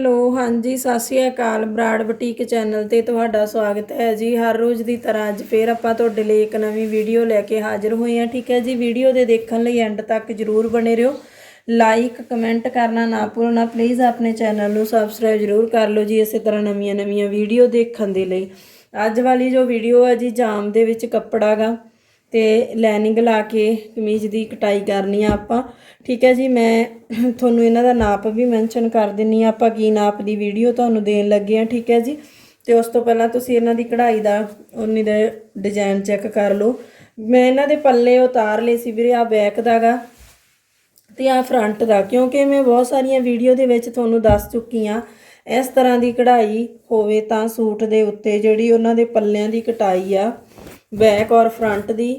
Hello, ਹਾਂਜੀ, ਸਤਿ ਸ਼੍ਰੀ ਅਕਾਲ ਬਰਾੜ ਬੁਟੀਕ ਚੈਨਲ ਤੇ ਤੁਹਾਡਾ ਸਵਾਗਤ ਹੈ ਜੀ। ਹਰ ਰੋਜ਼ ਦੀ ਤਰ੍ਹਾਂ ਅੱਜ ਫੇਰ ਆਪਾਂ ਤੁਹਾਡੇ ਲਈ ਇੱਕ ਨਵੀਂ ਵੀਡੀਓ ਲੈ ਕੇ ਹਾਜ਼ਰ ਹੋਏ ਹਾਂ, ਠੀਕ ਹੈ ਜੀ? ਵੀਡੀਓ ਦੇ ਦੇਖਣ ਲਈ ਐਂਡ ਤੱਕ ਜਰੂਰ ਬਣੇ ਰਹੋ। ਲਾਈਕ ਕਮੈਂਟ ਕਰਨਾ ਨਾ ਭੁੱਲਣਾ ਪਲੀਜ਼ ਆਪਣੇ ਚੈਨਲ ਨੂੰ ਸਬਸਕ੍ਰਾਈਬ ਜਰੂਰ ਕਰ ਲਓ ਜੀ ਇਸੇ ਤਰ੍ਹਾਂ ਨਵੀਆਂ ਨਵੀਆਂ ਵੀਡੀਓ ਦੇਖਣ ਦੇ ਲਈ। ਅੱਜ ਵਾਲੀ ਜੋ ਵੀਡੀਓ ਹੈ ਜੀ, ਜਾਮ ਦੇ ਵਿੱਚ ਕੱਪੜਾ ਗਾ ਤੇ ਲਾਈਨਿੰਗ ਲਾ ਕੇ ਕਮੀਜ਼ ਦੀ ਕਟਾਈ ਕਰਨੀ ਆ ਆਪਾਂ। ਠੀਕ ਹੈ ਜੀ, ਮੈਂ ਤੁਹਾਨੂੰ ਇਹਨਾਂ ਦਾ ਨਾਪ ਵੀ ਮੈਂਸ਼ਨ ਕਰ ਦਿੰਨੀ ਆ, ਆਪਾਂ ਕੀ ਨਾਪ ਦੀ ਵੀਡੀਓ ਤੁਹਾਨੂੰ ਦੇਣ ਲੱਗੇ ਆ, ਠੀਕ ਹੈ ਜੀ। ਤੇ ਉਸ ਤੋਂ ਪਹਿਲਾਂ ਤੁਸੀਂ ਇਹਨਾਂ ਦੀ ਕਢਾਈ ਦਾ ਉਨੀ ਦਾ ਡਿਜ਼ਾਈਨ ਚੈੱਕ ਕਰ ਲਓ। ਮੈਂ ਇਹਨਾਂ ਦੇ ਪੱਲੇ ਉਤਾਰ ਲਏ ਸੀ ਵੀਰੇ ਆ ਬੈਕ ਦਾਗਾ ਤੇ ਆ ਫਰੰਟ ਦਾ, ਕਿਉਂਕਿ ਮੈਂ ਬਹੁਤ ਸਾਰੀਆਂ ਵੀਡੀਓ ਦੇ ਵਿੱਚ ਤੁਹਾਨੂੰ ਦੱਸ ਚੁੱਕੀ ਆ, ਇਸ ਤਰ੍ਹਾਂ ਦੀ ਕਢਾਈ ਹੋਵੇ ਤਾਂ ਸੂਟ ਦੇ ਉੱਤੇ ਜਿਹੜੀ ਉਹਨਾਂ ਦੇ ਪੱਲਿਆਂ ਦੀ ਕਟਾਈ ਆ। ਬੈਕ ਔਰ ਫਰੰਟ ਦੀ,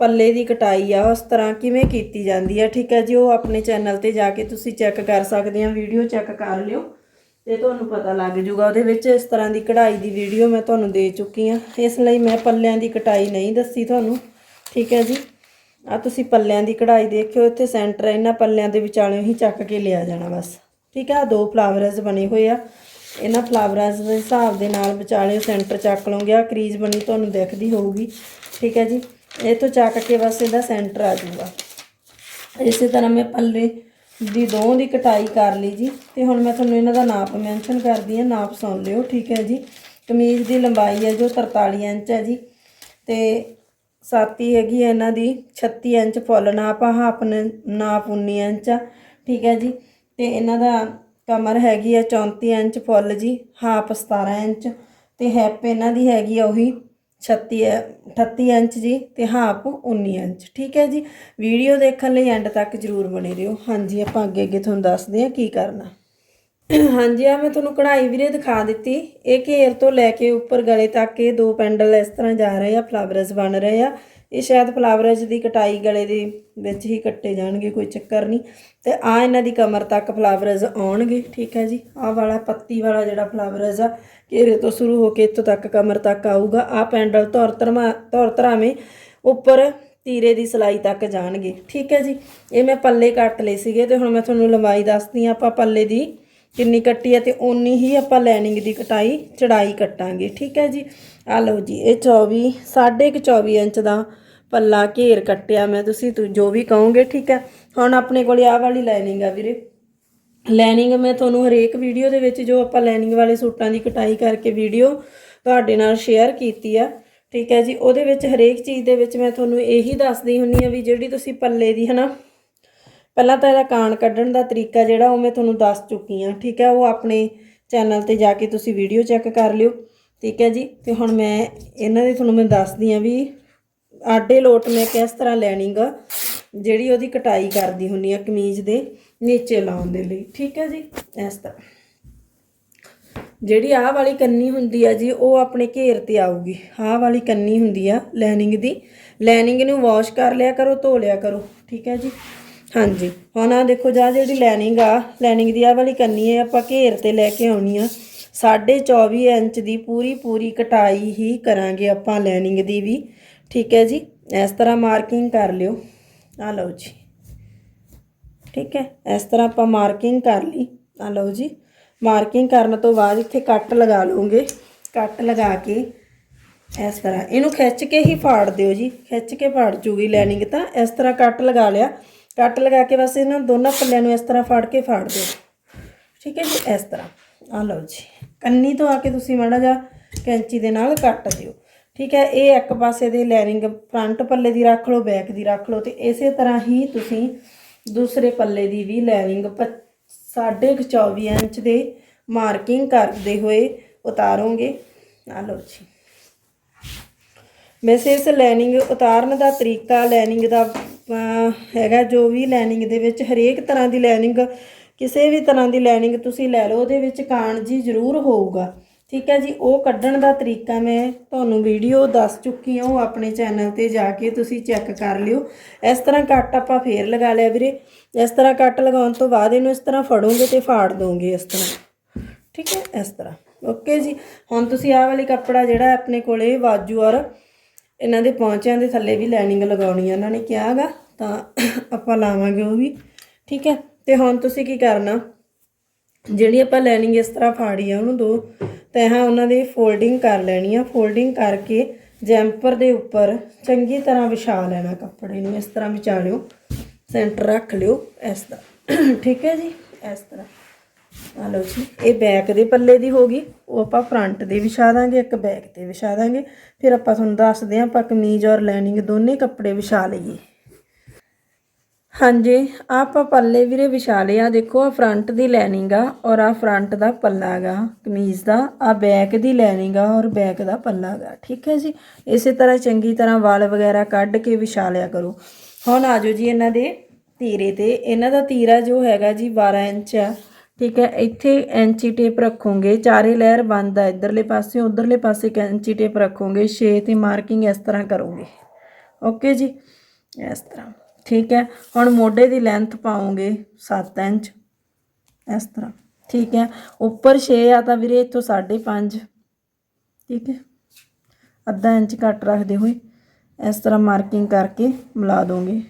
ਪੱਲੇ ਦੀ ਕਟਾਈ ਆ, ਉਸ ਤਰ੍ਹਾਂ ਕਿਵੇਂ ਕੀਤੀ ਜਾਂਦੀ ਆ, ਠੀਕ ਹੈ ਜੀ? ਉਹ ਆਪਣੇ ਚੈਨਲ ਤੇ ਜਾ ਕੇ ਤੁਸੀਂ ਚੈੱਕ ਕਰ ਸਕਦੇ ਆ, ਵੀਡੀਓ ਚੈੱਕ ਕਰ ਲਿਓ ਤੇ ਤੁਹਾਨੂੰ ਪਤਾ ਲੱਗ ਜੂਗਾ ਉਹਦੇ ਵਿੱਚ ਇਸ ਤਰ੍ਹਾਂ ਦੀ ਕਢਾਈ ਦੀ ਵੀਡੀਓ ਮੈਂ ਤੁਹਾਨੂੰ ਦੇ ਚੁੱਕੀ ਆ। ਇਸ ਲਈ ਮੈਂ ਪੱਲਿਆਂ ਦੀ ਕਟਾਈ ਨਹੀਂ ਦੱਸੀ ਤੁਹਾਨੂੰ, ਠੀਕ ਹੈ ਜੀ? ਆ ਤੁਸੀਂ ਪੱਲਿਆਂ ਦੀ ਕਢਾਈ ਦੇਖਿਓ, ਇੱਥੇ ਸੈਂਟਰ ਇਹਨਾਂ ਪੱਲਿਆਂ ਦੇ ਵਿਚਾਲੇ ਹੀ ਚੱਕ ਕੇ ਲਿਆ ਜਾਣਾ ਬਸ, ਠੀਕ ਹੈ? ਆ ਦੋ ਫਲਾਵਰਸ ਬਣੇ ਹੋਏ ਆ। ਇਹਨਾਂ ਫਲਾਵਰਾਂ ਦੇ ਹਿਸਾਬ ਦੇ ਨਾਲ ਵਿਚਾਲਿਓ ਸੈਂਟਰ ਚੱਕ ਲਓਗੇ ਆ ਕਰੀਜ਼ ਬਣੀ ਤੁਹਾਨੂੰ ਦਿਖਦੀ ਹੋਊਗੀ, ਠੀਕ ਹੈ ਜੀ? ਇਹ ਤੋਂ ਚੱਕ ਕੇ ਬਸ ਇਹਦਾ ਸੈਂਟਰ ਆ ਜਾਊਗਾ। ਇਸੇ ਤਰ੍ਹਾਂ ਮੈਂ ਪੱਲੇ ਦੀ ਦੋ ਦੀ ਕਟਾਈ ਕਰ ਲਈ ਜੀ, ਤੇ ਹੁਣ ਮੈਂ ਤੁਹਾਨੂੰ ਇਹਨਾਂ ਦਾ ਨਾਪ ਮੈਂਸ਼ਨ ਕਰਦੀ ਹਾਂ, ਨਾਪ ਸੁਣ ਲਿਓ, ਠੀਕ ਹੈ ਜੀ? ਕਮੀਜ਼ ਦੀ ਲੰਬਾਈ ਹੈ ਜੋ 43 ਇੰਚ ਹੈ ਜੀ, ਤੇ ਸਾਤੀ ਹੈਗੀ ਹੈ ਇਹਨਾਂ ਦੀ 36 ਇੰਚ ਫੁੱਲ ਨਾਪ ਆ, ਹਾਫ ਨਾਪ 19 ਇੰਚ ਆ, ਠੀਕ ਹੈ ਜੀ? ਤੇ ਇਹਨਾਂ ਦਾ ਕਮਰ ਹੈਗੀ ਆ 34 ਇੰਚ ਫੁੱਲ ਜੀ, ਹਾਫ 17 ਇੰਚ ਤੇ ਹੈਪ ਇਹਨਾਂ ਦੀ ਹੈਗੀ ਆ ਉਹੀ 36 ਹੈ 38 ਇੰਚ ਜੀ ਤੇ ਹਾਫ 19 ਇੰਚ, ਠੀਕ ਹੈ ਜੀ? ਵੀਡੀਓ ਦੇਖਣ ਲਈ ਐਂਡ ਤੱਕ ਜਰੂਰ ਬਣੇ ਰਹੋ। ਹਾਂਜੀ, ਆਪਾਂ ਅੱਗੇ ਅੱਗੇ ਤੁਹਾਨੂੰ ਦੱਸਦੇ ਹਾਂ ਕੀ ਕਰਨਾ। ਹਾਂਜੀ ਆ ਮੈਂ ਤੁਹਾਨੂੰ ਕਢਾਈ ਵੀਰੇ ਦਿਖਾ ਦਿੱਤੀ। ਇਹ ਘੇਰ ਤੋਂ ਲੈ ਕੇ ਉੱਪਰ ਗਲੇ ਤੱਕ ਇਹ ਦੋ ਪੈਂਡਲ ਇਸ ਤਰ੍ਹਾਂ ਜਾ ਰਹੇ ਆ, ਫਲਾਵਰਸ ਬਣ ਰਹੇ ਆ। ਇਹ ਸ਼ਾਇਦ ਫਲਾਵਰਸ ਦੀ ਕਟਾਈ ਗਲੇ ਦੇ ਵਿੱਚ ਹੀ ਕੱਟੇ ਜਾਣਗੇ, ਕੋਈ ਚੱਕਰ ਨਹੀਂ। ਤੇ ਆ ਇਹਨਾਂ ਦੀ ਕਮਰ ਤੱਕ ਫਲਾਵਰਜ਼ ਆਉਣਗੇ, ਠੀਕ ਹੈ ਜੀ? ਆਹ ਵਾਲਾ ਪੱਤੀ ਵਾਲਾ ਜਿਹੜਾ ਫਲਾਵਰਜ਼ ਆ, ਘੇਰੇ ਤੋਂ ਸ਼ੁਰੂ ਹੋ ਕੇ ਇੱਥੋਂ ਤੱਕ ਕਮਰ ਤੱਕ ਆਊਗਾ। ਆ ਪੈਂਡਲ ਧੌਰ ਧਰਮਾ, ਧੌਰ ਧਰਾਵੇਂ ਉੱਪਰ ਤੀਰੇ ਦੀ ਸਲਾਈ ਤੱਕ ਜਾਣਗੇ, ਠੀਕ ਹੈ ਜੀ? ਇਹ ਮੈਂ ਪੱਲੇ ਕੱਟ ਲਏ ਸੀਗੇ ਤੇ ਹੁਣ ਮੈਂ ਤੁਹਾਨੂੰ ਲੰਬਾਈ ਦੱਸਦੀ ਆ ਆਪਾਂ ਪੱਲੇ ਦੀ ਕਿੰਨੀ ਕੱਟੀ ਹੈ ਤੇ ਓਨੀ ਹੀ ਆਪਾਂ ਲਾਈਨਿੰਗ ਦੀ ਕਟਾਈ, ਚੜਾਈ ਕੱਟਾਂਗੇ, ਠੀਕ ਹੈ ਜੀ? ਆ ਲਓ ਜੀ, ਇਹ 24 ਸਾਢੇ 24 ਇੰਚ ਦਾ ਪੱਲਾ ਘੇਰ ਕੱਟਿਆ ਮੈਂ, ਤੁਸੀਂ ਤੁ- ਜੋ ਵੀ ਕਹੋਗੇ, ਠੀਕ ਹੈ? ਹੁਣ ਆਪਣੇ ਕੋਲ ਆਹ ਵਾਲੀ ਲਾਈਨਿੰਗ ਆ ਵੀਰੇ। ਲਾਈਨਿੰਗ ਮੈਂ ਤੁਹਾਨੂੰ ਹਰੇਕ ਵੀਡੀਓ ਦੇ ਵਿੱਚ ਜੋ ਆਪਾਂ ਲਾਈਨਿੰਗ ਵਾਲੇ ਸੂਟਾਂ ਦੀ ਕਟਾਈ ਕਰਕੇ ਵੀਡੀਓ ਤੁਹਾਡੇ ਨਾਲ ਸ਼ੇਅਰ ਕੀਤੀ ਆ, ਠੀਕ ਹੈ ਜੀ? ਉਹਦੇ ਵਿੱਚ ਹਰੇਕ ਚੀਜ਼ ਦੇ ਵਿੱਚ ਮੈਂ ਤੁਹਾਨੂੰ ਇਹੀ ਦੱਸਦੀ ਹੁੰਨੀ ਆ ਵੀ ਜਿਹੜੀ ਤੁਸੀਂ ਪੱਲੇ ਦੀ, ਹਨਾ? ਪਹਿਲਾਂ ਤਾਂ ਇਹਦਾ ਕਾਣ ਕੱਢਣ ਦਾ ਤਰੀਕਾ ਜਿਹੜਾ ਉਹ ਮੈਂ ਤੁਹਾਨੂੰ ਦੱਸ ਚੁੱਕੀ ਆ ਠੀਕ ਹੈ? ਉਹ ਆਪਣੇ ਚੈਨਲ ਤੇ ਜਾ ਕੇ ਤੁਸੀਂ ਵੀਡੀਓ ਚੈੱਕ ਕਰ ਲਿਓ, ਠੀਕ ਹੈ ਜੀ? ਤੇ ਹੁਣ ਮੈਂ ਇਹਨਾਂ ਦੀ ਤੁਹਾਨੂੰ ਮੈਂ ਦੱਸਦੀ ਆ ਵੀ ਆਡੇ ਲੋਟ ਮੈਂ ਕਿਸ ਤਰ੍ਹਾਂ ਲੈਣੀਗ, ਜਿਹੜੀ ਉਹਦੀ ਕਟਾਈ ਕਰਦੀ ਹੁੰਨੀ ਆ ਕਮੀਜ਼ ਦੇ, ਨੀਚੇ ਲਾਉਣ ਦੇ ਲਈ, ਠੀਕ ਹੈ ਜੀ? ਇਸ ਤਰ੍ਹਾਂ। ਜਿਹੜੀ ਆਹ ਵਾਲੀ ਕੰਨੀ ਹੁੰਦੀ ਆ ਜੀ, ਉਹ ਆਪਣੇ ਘੇਰ ਤੇ ਆਊਗੀ। ਆਹ ਵਾਲੀ ਕੰਨੀ ਹੁੰਦੀ ਆ ਲਾਈਨਿੰਗ ਦੀ। ਲੈਨਿੰਗ ਨੂੰ ਵਾਸ਼ ਕਰ ਲਿਆ ਕਰੋ, ਧੋ ਲਿਆ ਕਰੋ, ਠੀਕ ਹੈ ਜੀ? ਹਾਂਜੀ। ਹੁਣ ਆ ਦੇਖੋ ਜਾ ਜਿਹੜੀ ਲੈਨਿੰਗ ਆ ਲਾਈਨਿੰਗ ਦੀ ਆਹ ਵਾਲੀ ਕੰਨੀ ਹੈ ਆਪਾਂ ਘੇਰ ਤੇ ਲੈ ਕੇ ਆਉਣੀ ਆ। 24 ਇੰਚ ਦੀ ਪੂਰੀ ਪੂਰੀ ਕਟਾਈ ਹੀ ਕਰਾਂਗੇ ਆਪਾਂ ਲੈਨਿੰਗ ਦੀ ਵੀ। ਠੀਕ ਹੈ ਜੀ, ਇਸ ਤਰ੍ਹਾਂ ਮਾਰਕਿੰਗ ਕਰ ਲਿਓ। ਆ ਲਓ ਜੀ। ਠੀਕ ਹੈ, ਇਸ ਤਰ੍ਹਾਂ ਆਪਾਂ ਮਾਰਕਿੰਗ ਕਰ ਲਈ। ਆ ਲਓ ਜੀ। ਮਾਰਕਿੰਗ ਕਰਨ ਤੋਂ ਬਾਅਦ ਇੱਥੇ ਕੱਟ ਲਗਾ ਲਓਗੇ। ਕੱਟ ਲਗਾ ਕੇ ਇਸ ਤਰ੍ਹਾਂ। ਇਹਨੂੰ ਖਿੱਚ ਕੇ ਹੀ ਫਾੜ ਦਿਓ ਜੀ। ਖਿੱਚ ਕੇ ਫਾੜ ਜੂਗੀ ਲਾਈਨਿੰਗ ਤਾਂ। ਇਸ ਤਰ੍ਹਾਂ ਕੱਟ ਲਗਾ ਲਿਆ। ਕੱਟ ਲਗਾ ਕੇ ਬਸ ਇਹਨਾਂ ਦੋਨਾਂ ਪੱਲਿਆਂ ਨੂੰ ਇਸ ਤਰ੍ਹਾਂ ਫਾੜ ਕੇ ਫਾੜ ਦਿਓ। ਠੀਕ ਹੈ ਜੀ, ਇਸ ਤਰ੍ਹਾਂ। ਆ ਲਓ ਜੀ। ਕੰਨੀ ਤੋਂ ਆ ਕੇ ਤੁਸੀਂ ਮਾੜਾ ਜਿਹਾ ਕੈਂਚੀ ਦੇ ਨਾਲ ਕੱਟ ਦਿਓ। ਠੀਕ ਹੈ, ਇਹ ਇੱਕ ਪਾਸੇ ਦੇ ਲੈਰਿੰਗ ਫਰੰਟ ਪੱਲੇ ਦੀ ਰੱਖ ਲਓ, ਬੈਕ ਦੀ ਰੱਖ ਲਓ ਤੇ ਇਸੇ ਤਰ੍ਹਾਂ ਹੀ ਤੁਸੀਂ ਦੂਸਰੇ ਪੱਲੇ ਦੀ ਵੀ ਲਾਈਨਿੰਗ 24 ਇੰਚ ਦੇ ਮਾਰਕਿੰਗ ਕਰਦੇ ਹੋਏ ਉਤਾਰੋਗੇ। ਆ ਲਓ ਜੀ। ਵੈਸੇ ਇਸ ਲੈਨਿੰਗ ਉਤਾਰਨ ਦਾ ਤਰੀਕਾ ਲੈਨਿੰਗ ਦਾ ਹੈਗਾ ਜੋ ਵੀ ਲੈਨਿੰਗ ਦੇ ਵਿੱਚ ਹਰੇਕ ਤਰ੍ਹਾਂ ਦੀ ਲੈਨਿੰਗ, ਕਿਸੇ ਵੀ ਤਰ੍ਹਾਂ ਦੀ ਲੈਨਿੰਗ ਤੁਸੀਂ ਲੈ ਲਓ, ਉਹਦੇ ਵਿੱਚ ਕਾਣ ਜੀ ਜ਼ਰੂਰ ਹੋਊਗਾ। ਠੀਕ ਹੈ ਜੀ, ਉਹ ਕੱਢਣ ਦਾ ਤਰੀਕਾ ਮੈਂ ਤੁਹਾਨੂੰ ਵੀਡੀਓ ਦੱਸ ਚੁੱਕੀ ਹਾਂ, ਉਹ ਆਪਣੇ ਚੈਨਲ ਤੇ ਜਾ ਕੇ ਤੁਸੀਂ ਚੈੱਕ ਕਰ ਲਿਓ। ਇਸ ਤਰ੍ਹਾਂ ਕੱਟ ਆਪਾਂ ਫੇਰ ਲਗਾ ਲਿਆ ਵੀਰੇ। ਇਸ ਤਰ੍ਹਾਂ ਕੱਟ ਲਗਾਉਣ ਤੋਂ ਬਾਅਦ ਇਹਨੂੰ ਇਸ ਤਰ੍ਹਾਂ ਫੜੋਗੇ ਤੇ ਫਾੜ ਦੋਗੇ ਇਸ ਤਰ੍ਹਾਂ। ਠੀਕ ਹੈ, ਇਸ ਤਰ੍ਹਾਂ। ਓਕੇ ਜੀ, ਹੁਣ ਤੁਸੀਂ ਆਹ ਵਾਲੀ ਕੱਪੜਾ ਜਿਹੜਾ ਆਪਣੇ ਕੋਲੇ ਵਾਜੂ ਔਰ ਇਹਨਾਂ ਦੇ ਪੌਂਚਿਆਂ ਦੇ ਥੱਲੇ ਵੀ ਲਾਈਨਿੰਗ ਲਗਾਉਣੀ ਆ ਇਹਨਾਂ ਨੇ ਕਿਹਾਗਾ ਤਾਂ ਆਪਾਂ ਲਾਵਾਂਗੇ ਉਹ ਵੀ। ਠੀਕ ਹੈ, ਤੇ ਹੁਣ ਤੁਸੀਂ ਕੀ ਕਰਨਾ, ਜਿਹੜੀ ਆਪਾਂ ਲਾਈਨਿੰਗ ਇਸ ਤਰ੍ਹਾਂ ਫਾੜੀ ਆ, ਉਹਨੂੰ ਦੋ ਤਹਾਂ ਉਹਨਾਂ ਦੀ ਫੋਲਡਿੰਗ ਕਰ ਲੈਣੀ ਆ। ਫੋਲਡਿੰਗ ਕਰਕੇ ਜੈਂਪਰ ਦੇ ਉੱਪਰ ਚੰਗੀ ਤਰ੍ਹਾਂ ਵਿਛਾ ਲੈਣਾ ਕੱਪੜੇ ਨੂੰ। ਇਸ ਤਰ੍ਹਾਂ ਵਿਛਾ ਲਿਓ ਸੈਂਟਰ ਰੱਖ ਲਿਓ, ਇਸ ਦਾ ਠੀਕ ਹੈ ਜੀ? ਇਸ ਤਰ੍ਹਾਂ। ਆ ਲਓ ਜੀ, ਇਹ ਬੈਕ ਦੇ ਪੱਲੇ ਦੀ ਹੋ ਗਈ। ਉਹ ਆਪਾਂ ਫਰੰਟ ਦੇ ਵਿਛਾ ਦਾਂਗੇ, ਇੱਕ ਬੈਕ ਤੇ ਵਿਛਾ ਦਾਂਗੇ। ਫਿਰ ਆਪਾਂ ਤੁਹਾਨੂੰ ਦੱਸਦੇ ਹਾਂ ਆਪਾਂ ਕਮੀਜ਼ ਔਰ ਲਾਈਨਿੰਗ ਦੋਨੇ ਕੱਪੜੇ ਵਿਛਾ ਲਈਏ। ਹਾਂਜੀ ਆਪਾਂ ਪੱਲੇ ਵੀਰੇ ਵਿਛਾ ਲਏ ਦੇਖੋ ਆ ਫਰੰਟ ਦੀ ਲਾਈਨਿੰਗ ਆ ਔਰ ਆ ਫਰੰਟ ਦਾ ਪੱਲਾ ਗਾ, ਕਮੀਜ਼ ਦਾ। ਆ ਬੈਕ ਦੀ ਲਾਈਨਿੰਗ ਆ ਔਰ ਬੈਕ ਦਾ ਪੱਲਾ ਗਾ, ਠੀਕ ਹੈ ਜੀ? ਇਸੇ ਤਰ੍ਹਾਂ ਚੰਗੀ ਤਰ੍ਹਾਂ ਵਾਲ ਵਗੈਰਾ ਕੱਢ ਕੇ ਵਿਛਾ ਲਿਆ ਕਰੋ। ਹੁਣ ਆਜੋ ਜੀ ਇਹਨਾਂ ਦੇ ਤੀਰੇ ਤੇ। ਇਹਨਾਂ ਦਾ ਤੀਰਾ ਜੋ ਹੈਗਾ ਜੀ 12 ਇੰਚ ਆ, ਠੀਕ ਹੈ? ਇੱਥੇ ਐਂਚੀ ਟੇਪ ਰੱਖੋਗੇ, ਚਾਰੇ ਲਹਿਰ ਬੰਦ ਆ। ਇਧਰਲੇ ਪਾਸੇ, ਉਧਰਲੇ ਪਾਸੇ ਇੱਕ ਐਂਚੀ ਟੇਪ ਰੱਖੋਗੇ 6 ਤੇ ਮਾਰਕਿੰਗ ਇਸ ਤਰ੍ਹਾਂ ਕਰੋਗੇ। ਓਕੇ ਜੀ? ਇਸ ਤਰ੍ਹਾਂ। ਠੀਕ ਹੈ? ਹੁਣ ਮੋਢੇ ਦੀ ਲੈਂਥ ਪਾਉਂਗੇ 7 ਇੰਚ। ਇਸ ਤਰ੍ਹਾਂ। ਠੀਕ ਹੈ? ਉੱਪਰ 6 ਆ ਤਾਂ ਵੀਰੇ ਇੱਥੋਂ 5.5 ਠੀਕ ਹੈ? ਅੱਧਾ ਇੰਚ ਘੱਟ ਰੱਖਦੇ ਹੋਏ ਇਸ ਤਰ੍ਹਾਂ ਮਾਰਕਿੰਗ ਕਰਕੇ ਮਿਲਾ ਦੋਗੇ।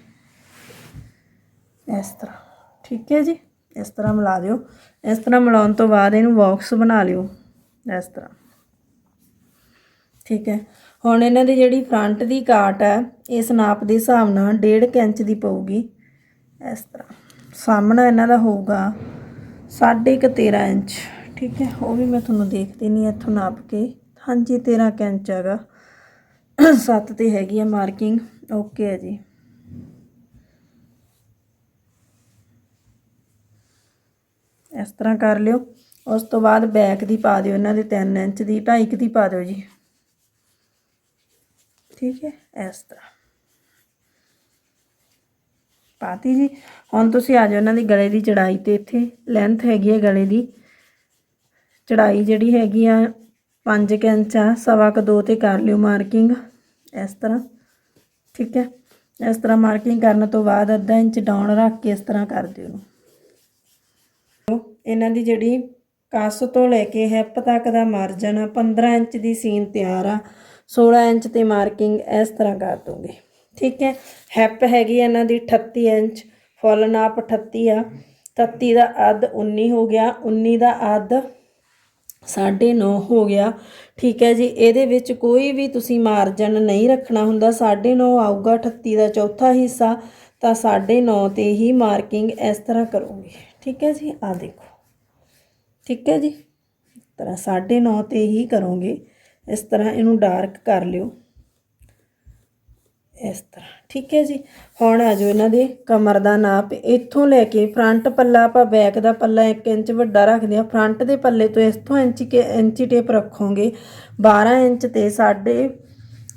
ਇਸ ਤਰ੍ਹਾਂ। ਠੀਕ ਹੈ ਜੀ? ਇਸ ਤਰ੍ਹਾਂ ਮਿਲਾ ਦਿਓ। ਇਸ ਤਰ੍ਹਾਂ ਮਿਲਾਉਣ ਤੋਂ ਬਾਅਦ ਇਹਨੂੰ ਬਾਕਸ ਬਣਾ ਲਿਓ। ਇਸ ਤਰ੍ਹਾਂ। ਠੀਕ ਹੈ? ਹੁਣ ਇਹਨਾਂ ਦੀ ਜਿਹੜੀ ਫਰੰਟ ਦੀ ਕਾਟ ਹੈ ਇਸ ਨਾਪ ਦੇ ਹਿਸਾਬ ਨਾਲ 1.5 ਇੰਚ ਦੀ ਪਊਗੀ। ਇਸ ਤਰ੍ਹਾਂ ਸਾਹਮਣਾ ਇਹਨਾਂ ਦਾ ਹੋਊਗਾ 13.5 ਇੰਚ। ਠੀਕ ਹੈ, ਉਹ ਵੀ ਮੈਂ ਤੁਹਾਨੂੰ ਦੇਖ ਦੇਣੀ ਹੈ ਇੱਥੋਂ ਨਾਪ ਕੇ। ਹਾਂਜੀ 13 ਕੁ ਇੰਚ ਹੈਗਾ। 7 ਤੇ ਹੈਗੀ ਹੈ ਮਾਰਕਿੰਗ ਓਕੇ ਹੈ ਜੀ। ਇਸ ਤਰ੍ਹਾਂ ਕਰ ਲਿਓ। ਉਸ ਤੋਂ ਬਾਅਦ ਬੈਕ ਦੀ ਪਾ ਦਿਓ ਇਹਨਾਂ ਦੇ 3 ਇੰਚ ਦੀ 2.5 ਦੀ ਪਾ ਦਿਓ ਜੀ। ਠੀਕ ਹੈ, ਇਸ ਤਰ੍ਹਾਂ। ਪਾਤੀ ਜੀ, ਹੁਣ ਤੁਸੀਂ ਆ ਜਾਓ ਇਹਨਾਂ ਦੀ ਗਲੇ ਦੀ ਚੜਾਈ ਤੇ, ਇੱਥੇ ਲੈਂਥ ਹੈਗੀ ਹੈ ਗਲੇ ਦੀ। ਚੜਾਈ ਜਿਹੜੀ ਹੈਗੀ ਆ 5 ਇੰਚ ਆ, ਸਵਾ ਕ 2 ਤੇ ਕਰ ਲਿਓ ਮਾਰਕਿੰਗ ਇਸ ਤਰ੍ਹਾਂ। ਠੀਕ ਹੈ, ਇਸ ਤਰ੍ਹਾਂ ਮਾਰਕਿੰਗ ਕਰਨ ਤੋਂ ਬਾਅਦ ਅੱਧਾ ਇੰਚ ਡਾਊਨ ਰੱਖ ਕੇ ਇਸ ਤਰ੍ਹਾਂ ਕਰ ਦਿਓ ਇਹਨੂੰ। ਇਹਨਾਂ ਦੀ ਜਿਹੜੀ ਕੱਸ ਤੋਂ ਲੈ ਕੇ ਹੈਪ ਤੱਕ ਦਾ ਮਾਰਜਨ ਆ 15 ਇੰਚ ਦੀ ਸੀਨ ਤਿਆਰ ਆ। 16 ਇੰਚ ਤੇ ਮਾਰਕਿੰਗ ਇਸ ਤਰ੍ਹਾਂ ਕਰ ਦੋਗੇ। ਠੀਕ ਹੈ? ਹੈਪ ਹੈਗੀ ਇਹਨਾਂ ਦੀ 38 ਇੰਚ, ਫੁੱਲ ਨਾਪ 38 ਆ। 33 ਦਾ ਅੱਧ 19 ਹੋ ਗਿਆ 19 ਦਾ ਅੱਧ 9.5 ਹੋ ਗਿਆ। ਠੀਕ ਹੈ ਜੀ, ਇਹਦੇ ਵਿੱਚ ਕੋਈ ਵੀ ਤੁਸੀਂ ਮਾਰਜਨ ਨਹੀਂ ਰੱਖਣਾ ਹੁੰਦਾ। 9.5 ਆਊਗਾ 38 ਦਾ ਚੌਥਾ ਹਿੱਸਾ, ਤਾਂ 9.5 ਤੇ ਹੀ ਮਾਰਕਿੰਗ ਇਸ ਤਰ੍ਹਾਂ ਕਰੋਗੇ। ਠੀਕ ਹੈ ਜੀ ਆ ਦੇਖੋ। ਠੀਕ ਹੈ ਜੀ, ਇਸ ਤਰ੍ਹਾਂ 9.5 ਤੇ ਹੀ ਕਰੋਗੇ। ਇਸ ਤਰ੍ਹਾਂ ਇਹਨੂੰ ਡਾਰਕ ਕਰ ਲਿਓ। ਇਸ ਤਰ੍ਹਾਂ, ਠੀਕ ਹੈ ਜੀ? ਹੁਣ ਆ ਜਾਓ ਇਹਨਾਂ ਦੇ ਕਮਰ ਦਾ ਨਾਪ। ਇੱਥੋਂ ਲੈ ਕੇ ਫਰੰਟ ਪੱਲਾ, ਆਪਾਂ ਬੈਕ ਦਾ ਪੱਲਾ 1 ਇੰਚ ਵੱਡਾ ਰੱਖਦੇ ਆ ਫਰੰਟ ਦੇ ਪੱਲੇ ਤੋਂ ਇੱਥੋਂ ਇੰਚੀ ਕੇ ਇੰਚੀ ਟੇਪ ਰੱਖੋਗੇ। 12 ਇੰਚ ਤੇ ਸਾਢੇ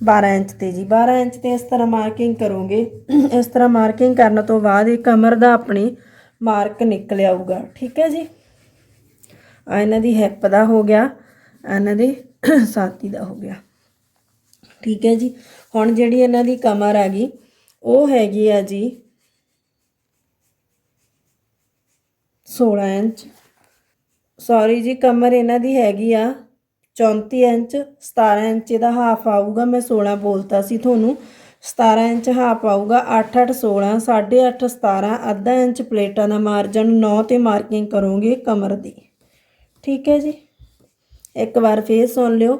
12 ਇੰਚ ਤੇ ਜੀ। 12 ਇੰਚ ਤੇ ਇਸ ਤਰ੍ਹਾਂ ਮਾਰਕਿੰਗ ਕਰੋਗੇ। ਇਸ ਤਰ੍ਹਾਂ ਮਾਰਕਿੰਗ ਕਰਨ ਤੋਂ ਬਾਅਦ ਇਹ ਕਮਰ ਦਾ ਆਪਣੀ ਮਾਰਕ ਨਿਕਲ ਆਊਗਾ ਠੀਕ ਹੈ ਜੀ? ਆ ਇਹਨਾਂ ਦੀ ਹਿੱਪ ਦਾ ਹੋ ਗਿਆ। ਇਹਨਾਂ ਦੇ ਸਾਥੀ ਦਾ ਹੋ ਗਿਆ। ਠੀਕ ਹੈ ਜੀ। ਹੁਣ ਜਿਹੜੀ ਇਹਨਾਂ ਦੀ ਕਮਰ ਆ ਗਈ, ਉਹ ਹੈਗੀ ਆ ਜੀ 16 ਇੰਚ। ਸੌਰੀ ਜੀ, ਕਮਰ ਇਹਨਾਂ ਦੀ ਹੈਗੀ ਆ 34 ਇੰਚ 17 ਇੰਚ ਇਹਦਾ ਹਾਫ ਆਊਗਾ। ਮੈਂ 16 ਬੋਲਤਾ ਸੀ ਤੁਹਾਨੂੰ। 17 ਇੰਚ ਹਾਫ ਆਊਗਾ 8 8 16 8.5 17 ਅੱਧਾ ਇੰਚ ਪਲੇਟਾਂ ਦਾ ਮਾਰਜਨ 9 ਤੇ ਮਾਰਕਿੰਗ ਕਰੋਗੇ ਕਮਰ ਦੀ। ਠੀਕ ਹੈ ਜੀ। ਇੱਕ ਵਾਰ ਫੇਰ ਸੁਣ ਲਿਓ।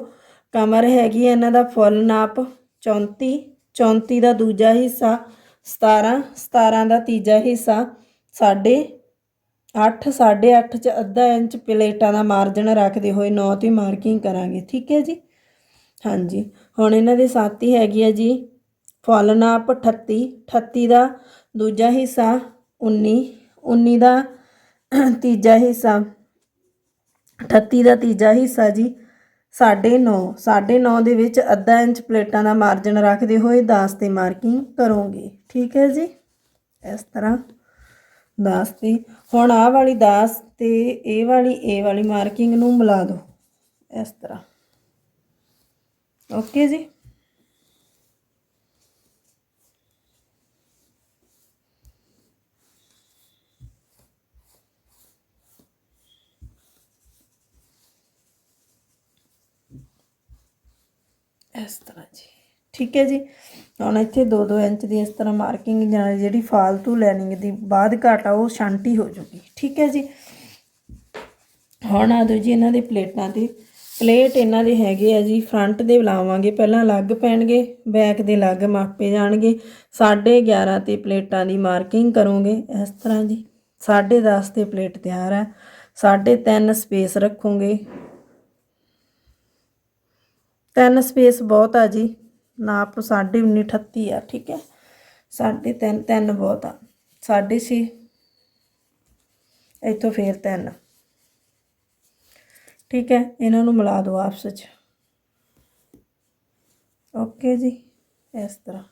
ਕਮਰ ਹੈਗੀ ਹੈ ਇਹਨਾਂ ਦਾ ਫੁੱਲ ਨਾਪ 34 34 ਦਾ ਦੂਜਾ ਹਿੱਸਾ 17 17 ਦਾ ਤੀਜਾ ਹਿੱਸਾ, ਸਾਢੇ 8 8.5 ਚ ਅੱਧਾ ਇੰਚ ਪਲੇਟਾਂ ਦਾ ਮਾਰਜਨ ਰੱਖਦੇ ਹੋਏ 9 ਤੇ ਮਾਰਕਿੰਗ ਕਰਾਂਗੇ। ਠੀਕ ਹੈ ਜੀ? ਹਾਂਜੀ। ਹੁਣ ਇਹਨਾਂ ਦੇ ਸਾਥੀ ਹੈਗੀ ਹੈ ਜੀ, ਫੁੱਲ ਨਾਪ 38 38 ਦਾ ਦੂਜਾ ਹਿੱਸਾ 19 19 ਦਾ ਤੀਜਾ ਹਿੱਸਾ। 38 ਦਾ ਤੀਜਾ ਹਿੱਸਾ ਜੀ 9.5 9.5 ਦੇ ਵਿੱਚ ਅੱਧਾ ਇੰਚ ਪਲੇਟਾਂ ਦਾ ਮਾਰਜਨ ਰੱਖਦੇ ਹੋਏ ਦਾਸ ਤੇ ਮਾਰਕਿੰਗ ਕਰੋਗੇ। ਠੀਕ ਹੈ ਜੀ? ਇਸ ਤਰ੍ਹਾਂ ਦਾਸ ਤੇ, ਹੁਣ ਆਹ ਵਾਲੀ ਦਾਸ ਤੇ ਇਹ ਵਾਲੀ ਇਹ ਵਾਲੀ ਮਾਰਕਿੰਗ ਨੂੰ ਮਿਲਾ ਦਿਓ। ਇਸ ਤਰ੍ਹਾਂ। ਓਕੇ ਜੀ? ਇਸ ਤਰ੍ਹਾਂ ਜੀ। ਠੀਕ ਹੈ ਜੀ। ਹੁਣ ਇੱਥੇ 2-2 ਇੰਚ ਦੀ ਇਸ ਤਰ੍ਹਾਂ ਮਾਰਕਿੰਗ ਜਾਂ ਜਿਹੜੀ ਫਾਲਤੂ ਲਾਈਨਿੰਗ ਦੀ ਬਾਅਦ ਘਾਟਾ, ਉਹ ਸ਼ਾਂਤੀ ਹੋ ਜੂਗੀ। ਠੀਕ ਹੈ ਜੀ। ਹੁਣ ਆ ਦਿਓ ਜੀ ਇਹਨਾਂ ਦੇ ਪਲੇਟਾਂ ਤੇ। ਪਲੇਟ ਇਹਨਾਂ ਦੇ ਹੈਗੇ ਆ ਜੀ ਫਰੰਟ ਦੇ ਲਾਵਾਂਗੇ। ਪਹਿਲਾਂ ਅਲੱਗ ਪੈਣਗੇ ਬੈਕ ਦੇ ਅਲੱਗ ਮਾਪੇ ਜਾਣਗੇ। 11.5 ਤੇ ਪਲੇਟਾਂ ਦੀ ਮਾਰਕਿੰਗ ਕਰੋਗੇ। ਇਸ ਤਰ੍ਹਾਂ ਜੀ। 10.5 ਤੇ ਪਲੇਟ ਤਿਆਰ ਹੈ 3.5 ਸਪੇਸ ਰੱਖੋਗੇ। ਤਿੰਨ ਸਪੇਸ ਬਹੁਤ ਆ ਜੀ। ਨਾਪ 19.5 38 ਆ, ਠੀਕ ਹੈ। ਸਾਢੇ ਤਿੰਨ ਤਿੰਨ ਬਹੁਤ ਆ। ਸਾਢੇ ਛੇ, ਇੱਥੋਂ ਫੇਰ ਤਿੰਨ। ਠੀਕ ਹੈ, ਇਹਨਾਂ ਨੂੰ ਮਿਲਾ ਦਿਓ ਆਪਸ ਵਿੱਚ। ਓਕੇ ਜੀ, ਇਸ ਤਰ੍ਹਾਂ।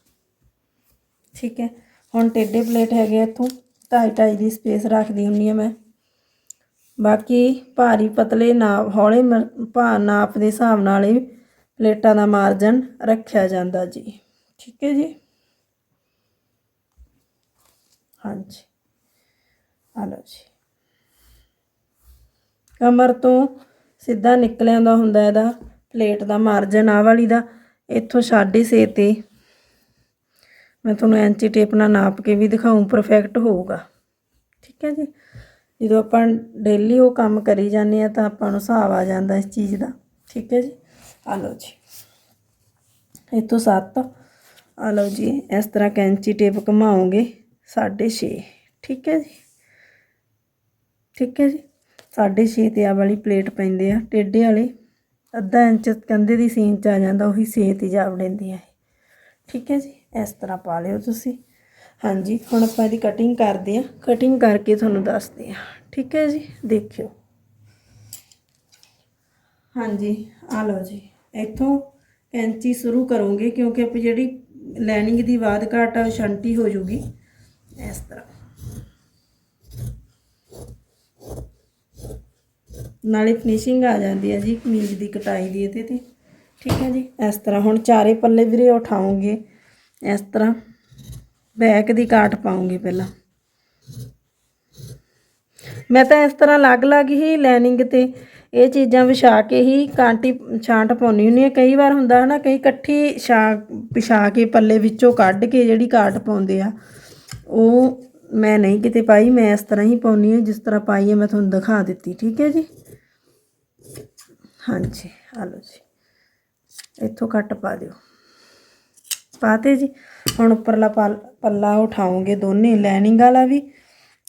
ਠੀਕ ਹੈ, ਹੁਣ ਟੇਡੇ ਪਲੇਟ ਹੈਗੇ ਆ ਇੱਥੋਂ। ਢਾਈ ਢਾਈ ਦੀ ਸਪੇਸ ਰੱਖਦੀ ਹੁੰਨੀ ਆ ਮੈਂ। ਬਾਕੀ ਭਾਰੀ ਪਤਲੇ ਨਾਪ, ਹੌਲੇ ਮ- ਭਾ, ਨਾਪ ਦੇ ਹਿਸਾਬ ਨਾਲ ਹੀ ਪਲੇਟਾਂ ਦਾ ਮਾਰਜਨ ਰੱਖਿਆ ਜਾਂਦਾ ਜੀ। ਠੀਕ ਹੈ ਜੀ? ਹਾਂਜੀ। ਆ ਲਓ ਜੀ। ਕਮਰ ਤੋਂ ਸਿੱਧਾ ਨਿਕਲਿਆਂ ਦਾ ਹੁੰਦਾ ਇਹਦਾ, ਪਲੇਟ ਦਾ ਮਾਰਜਨ ਆ ਵਾਲੀ ਦਾ। ਇੱਥੋਂ ਸਾਢੇ ਛੇ ਤੇ ਮੈਂ ਤੁਹਾਨੂੰ ਐਂਚੀ ਟੇਪ ਨਾਲ ਨਾਪ ਕੇ ਵੀ ਦਿਖਾਉਂ ਪਰਫੈਕਟ ਹੋਊਗਾ। ਠੀਕ ਹੈ ਜੀ? ਜਦੋਂ ਆਪਾਂ ਡੇਲੀ ਉਹ ਕੰਮ ਕਰੀ ਜਾਂਦੇ ਆ ਤਾਂ ਆਪਾਂ ਨੂੰ ਹਿਸਾਬ ਆ ਜਾਂਦਾ ਇਸ ਚੀਜ਼ ਦਾ। ਠੀਕ ਹੈ ਜੀ? ਆ ਲਓ ਜੀ। ਇੱਥੋਂ 7 ਆ ਲਓ ਜੀ, ਇਸ ਤਰ੍ਹਾਂ ਕੈਂਚੀ ਟੇਪ ਘੁਮਾਓਗੇ 6.5 ਠੀਕ ਹੈ ਜੀ? ਠੀਕ ਹੈ ਜੀ? 6.5 ਤੇ ਆ ਵਾਲੀ ਪਲੇਟ ਪੈਂਦੇ ਆ ਟੇਡੇ ਵਾਲੇ। ਅੱਧਾ ਇੰਚ ਕੰਧੇ ਦੀ ਸੀਨ ਚ ਆ ਜਾਂਦਾ, ਉਹੀ ਸੇ ਤੇ ਜਾ ਵੜਦੀ ਹੈ ਠੀਕ ਹੈ ਜੀ? ਇਸ ਤਰ੍ਹਾਂ ਪਾ ਲਿਓ ਤੁਸੀਂ। ਹਾਂਜੀ, ਹੁਣ ਆਪਾਂ ਇਹਦੀ ਕਟਿੰਗ ਕਰਦੇ ਆ ਕਟਿੰਗ ਕਰਕੇ ਤੁਹਾਨੂੰ ਦੱਸਦੇ ਆ ਠੀਕ ਹੈ ਜੀ? ਦੇਖਿਓ। ਹਾਂਜੀ, ਆ ਲਓ ਜੀ। ਇੱਥੋਂ ਕੈਂਚੀ ਸ਼ੁਰੂ ਕਰੋਗੇ ਕਿਉਂਕਿ ਆਪਾਂ ਜਿਹੜੀ ਲਾਈਨਿੰਗ ਦੀ ਬਾਅਦ ਘਾਟ ਆ, ਉਹ ਛੰਟੀ ਹੋ ਜੂਗੀ। ਇਸ ਤਰ੍ਹਾਂ। ਨਾਲੇ ਫਿਨਿਸ਼ਿੰਗ ਆ ਜਾਂਦੀ ਹੈ ਜੀ, ਕਮੀਜ਼ ਦੀ ਕਟਾਈ ਦੀ ਇਹਦੇ ਤੇ। ਠੀਕ ਹੈ ਜੀ? ਇਸ ਤਰ੍ਹਾਂ। ਹੁਣ ਚਾਰੇ ਪੱਲੇ ਵੀਰੇ ਉਠਾਉਂਗੇ। ਇਸ ਤਰ੍ਹਾਂ ਬੈਕ ਦੀ ਕਾਟ ਪਾਉਂਗੇ ਪਹਿਲਾਂ। ਮੈਂ ਤਾਂ ਇਸ ਤਰ੍ਹਾਂ ਅਲੱਗ-ਅਲੱਗ ਹੀ ਲਾਈਨਿੰਗ ਤੇ ਇਹ ਚੀਜ਼ਾਂ ਵਿਛਾ ਕੇ ਹੀ ਕਾਂਟੀ ਛਾਂਟ ਪਾਉਣੀ ਹੁੰਦੀ ਹੈ। ਕਈ ਵਾਰ ਹੁੰਦਾ ਹੈ ਨਾ ਕਈ ਇਕੱਠੀ ਛਾ ਵਿਛਾ ਕੇ ਪੱਲੇ ਵਿੱਚੋਂ ਕੱਢ ਕੇ ਜਿਹੜੀ ਕਾਟ ਪਾਉਂਦੇ ਆ, ਉਹ ਮੈਂ ਨਹੀਂ ਕਿਤੇ ਪਾਈ, ਮੈਂ ਇਸ ਤਰ੍ਹਾਂ ਹੀ ਪਾਉਣੀ ਹੈ, ਜਿਸ ਤਰ੍ਹਾਂ ਪਾਈ ਹੈ ਮੈਂ ਤੁਹਾਨੂੰ ਦਿਖਾ ਦਿੱਤੀ, ਠੀਕ ਹੈ ਜੀ? ਹਾਂਜੀ, ਆ ਲਓ ਜੀ। ਇੱਥੋਂ ਕੱਟ ਪਾ ਦਿਓ। ਪਾਤੇ ਜੀ। ਹੁਣ ਉੱਪਰਲਾ ਪਲ- ਪੱਲਾ ਉਠਾਉਂਗੇ ਦੋਨੇ ਲਾਈਨਿੰਗ ਵਾਲਾ ਵੀ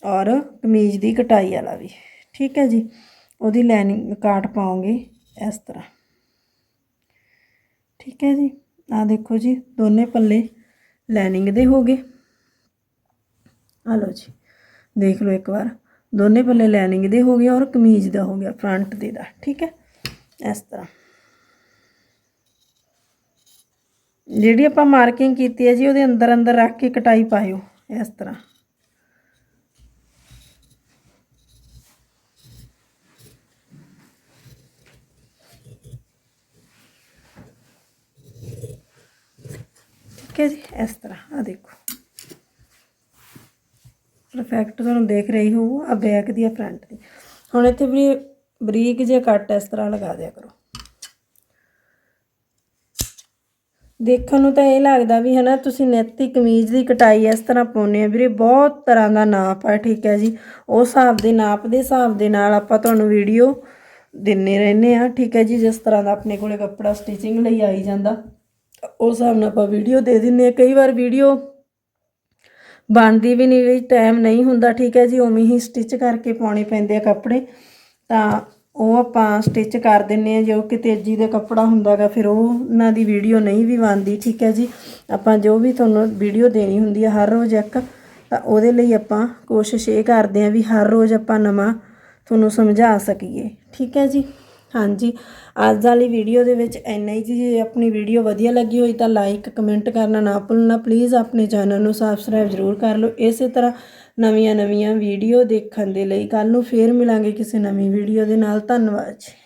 ਔਰ ਕਮੀਜ਼ ਦੀ ਕਟਾਈ ਵਾਲਾ ਵੀ। ਠੀਕ ਹੈ ਜੀ? ਉਹਦੀ ਲਾਈਨਿੰਗ ਕਾਟ ਪਾਉਂਗੇ ਇਸ ਤਰ੍ਹਾਂ। ਠੀਕ ਹੈ ਜੀ? ਆ ਦੇਖੋ ਜੀ, ਦੋਨੇ ਪੱਲੇ ਲਾਈਨਿੰਗ ਦੇ ਹੋ ਗਏ। ਆ ਲਓ ਜੀ, ਦੇਖ ਲਓ ਇੱਕ ਵਾਰ। ਦੋਨੇ ਪੱਲੇ ਲਾਈਨਿੰਗ ਦੇ ਹੋ ਗਏ ਔਰ ਕਮੀਜ਼ ਦਾ ਹੋ ਗਿਆ ਫਰੰਟ ਦੇ ਦਾ। ਠੀਕ ਹੈ? ਇਸ ਤਰ੍ਹਾਂ। ਜਿਹੜੀ ਆਪਾਂ ਮਾਰਕਿੰਗ ਕੀਤੀ ਹੈ ਜੀ, ਉਹਦੇ ਅੰਦਰ ਅੰਦਰ ਰੱਖ ਕੇ ਕਟਾਈ ਪਾਇਓ, ਇਸ ਤਰ੍ਹਾਂ। ਠੀਕ ਹੈ ਜੀ, ਇਸ ਤਰ੍ਹਾਂ ਆ ਦੇਖੋ। ਪਰਫੈਕਟ ਤੁਹਾਨੂੰ ਦੇਖ ਰਹੀ ਹੋ ਆ ਬੈਕ ਦੀ ਆ ਫਰੰਟ ਦੀ। ਹੁਣ ਇੱਥੇ ਵੀ ਬਰੀਕ ਜਿਹਾ ਕੱਟ ਇਸ ਤਰ੍ਹਾਂ ਲਗਾ ਦਿਆ ਕਰੋ। ਦੇਖਣ ਨੂੰ ਤਾਂ ਇਹ ਲੱਗਦਾ ਵੀ ਹਨਾ, ਤੁਸੀਂ ਨੈਤੀ ਕਮੀਜ਼ ਦੀ ਕਟਾਈ ਇਸ ਤਰ੍ਹਾਂ ਪਾਉਨੇ ਆ ਵੀਰੇ, ਬਹੁਤ ਤਰ੍ਹਾਂ ਦਾ ਨਾਪ ਆ, ਠੀਕ ਹੈ ਜੀ। ਉਸ ਹਿਸਾਬ ਦੇ, ਨਾਪ ਦੇ ਹਿਸਾਬ ਦੇ ਨਾਲ ਆਪਾਂ ਤੁਹਾਨੂੰ ਵੀਡੀਓ ਦਿੰਨੇ ਰਹਿੰਦੇ ਆ, ਠੀਕ ਹੈ ਜੀ, ਜਿਸ ਤਰ੍ਹਾਂ ਦਾ ਆਪਣੇ ਕੋਲੇ ਕੱਪੜਾ ਸਟਿਚਿੰਗ ਲਈ ਆਈ ਜਾਂਦਾ। ਉਸ ਹਿਸਾਬ ਨਾਲ ਆਪਾਂ ਵੀਡੀਓ ਦੇ ਦਿੰਨੇ ਆ ਕਈ ਵਾਰ ਵੀਡੀਓ ਬਣਦੀ ਵੀ ਨਹੀਂ, ਵੀ ਟਾਈਮ ਨਹੀਂ ਹੁੰਦਾ। ਠੀਕ ਹੈ ਜੀ, ਉਵੇਂ ਹੀ ਸਟਿਚ ਕਰਕੇ ਪਾਉਣੇ ਪੈਂਦੇ ਆ ਕੱਪੜੇ। ਤਾਂ ਉਹ ਆਪਾਂ ਸਟਿਚ ਕਰ ਦਿੰਨੇ ਆ ਜੋ ਕਿ ਤੇਜ਼ੀ ਦਾ ਕੱਪੜਾ ਹੁੰਦਾਗਾ ਫਿਰ ਉਹ ਉਹਨਾਂ ਦੀ ਵੀਡੀਓ ਨਹੀਂ ਵੀ ਬਣਦੀ। ਠੀਕ ਹੈ ਜੀ, ਆਪਾਂ ਜੋ ਵੀ ਤੁਹਾਨੂੰ ਵੀਡੀਓ ਦੇਣੀ ਹੁੰਦੀ ਹੈ ਹਰ ਰੋਜ਼ ਇੱਕ, ਤਾਂ ਉਹਦੇ ਲਈ ਆਪਾਂ ਕੋਸ਼ਿਸ਼ ਇਹ ਕਰਦੇ ਆ ਵੀ ਹਰ ਰੋਜ਼ ਆਪਾਂ ਨਵਾਂ ਤੁਹਾਨੂੰ ਸਮਝਾ ਸਕੀਏ। ਠੀਕ ਹੈ ਜੀ। ਹਾਂਜੀ। ਅੱਜ ਵਾਲੀ ਵੀਡੀਓ ਦੇ ਵਿੱਚ ਇੰਨਾ ਹੀ ਜੀ, ਜੇ ਆਪਣੀ ਵੀਡੀਓ ਵਧੀਆ ਲੱਗੀ ਹੋਈ ਤਾਂ ਲਾਈਕ ਕਮੈਂਟ ਕਰਨਾ ਨਾ ਭੁੱਲਣਾ। ਪਲੀਜ਼ ਆਪਣੇ ਚੈਨਲ ਨੂੰ ਸਬਸਕ੍ਰਾਈਬ ਜ਼ਰੂਰ ਕਰ ਲਓ। ਇਸੇ ਤਰ੍ਹਾਂ ਨਵੀਆਂ ਨਵੀਆਂ ਵੀਡੀਓ ਦੇਖਣ ਦੇ ਲਈ ਕੱਲ ਨੂੰ ਫੇਰ ਮਿਲਾਂਗੇ ਕਿਸੇ ਨਵੀਂ ਵੀਡੀਓ ਦੇ ਨਾਲ। ਧੰਨਵਾਦ ਜੀ।